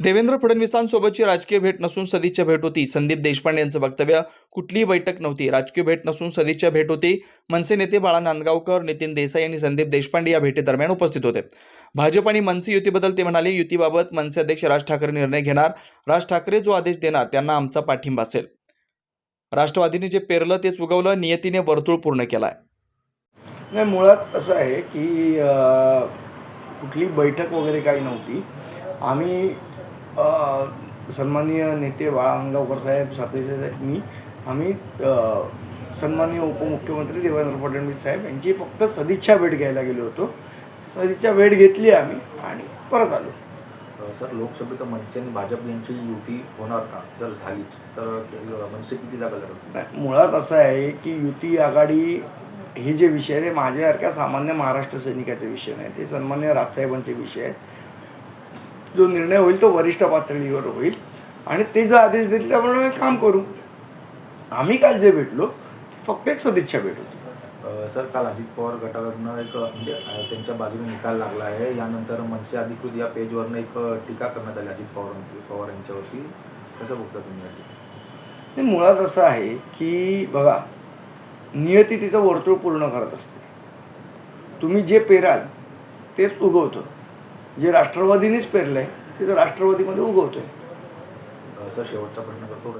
देवेंद्र फडणवीसांसोबतची राजकीय भेट नसून सदिच्छा भेट होती. संदीप देशपांडे यांचं वक्तव्य कुठलीही बैठक नव्हती. राजकीय भेट नसून सदिच्छा भेट होती. मनसे नेते बाळा नांदगावकर नितीन देसाई आणि संदीप देशपांडे या भेटीदरम्यान उपस्थित होते. भाजप आणि मनसे युतीबद्दल ते म्हणाले युतीबाबत मनसे अध्यक्ष राज ठाकरे निर्णय घेणार. राज ठाकरे जो आदेश देणार त्यांना आमचा पाठिंबा असेल. राष्ट्रवादीने जे पेरलं ते उगवलं नियतीने वर्तुळ पूर्ण केलाय. नाही मुळात असं आहे की कुठली बैठक वगैरे काही नव्हती. आम्ही सन्माननीय नेते बाळा अंगावकर साहेब सातेसे साहेब मी आम्ही सन्माननीय उपमुख्यमंत्री देवेंद्र फडणवीस साहेब यांची फक्त सदिच्छा भेट घ्यायला गेलो होतो. सदिच्छा भेट घेतली आम्ही आणि परत आलो. सर लोकसभेत मनसे आणि भाजप यांची युती होणार का? जर झालीच तर मनसे किती जागा लढवतील? नाही, मुळात असं आहे की युती आघाडी हे जे विषय आहे ते माझ्यासारख्या सामान्य महाराष्ट्र सैनिकाचे विषय नाही ते सन्मान्य राजसाहेबांचे विषय आहेत. जो निर्णय होईल तो वरिष्ठ पातळीवर होईल. आणि ते जो आदेश देतील त्याप्रमाणे आम्ही काम करू. आम्ही काल जे भेटलो फक्त एक सदिच्छा भेट होती. सर काल अजित पवार गटाकडनं एक म्हणजे त्यांच्या बाजूने निकाल लागला आहे. यानंतर मनसे अधिकृत या पेजवरनं एक टीका करण्यात आली अजित पवार पवार यांच्यावरती. कसं बघता तुम्ही मुळात असं आहे की बघा नियती तिचं वर्तुळ पूर्ण करत असते. तुम्ही जे पेराल तेच उगवतं. जे राष्ट्रवादीनेच पेरलं आहे तेच राष्ट्रवादीमध्ये उगवतं आहे शेवटचा प्रश्न करतो.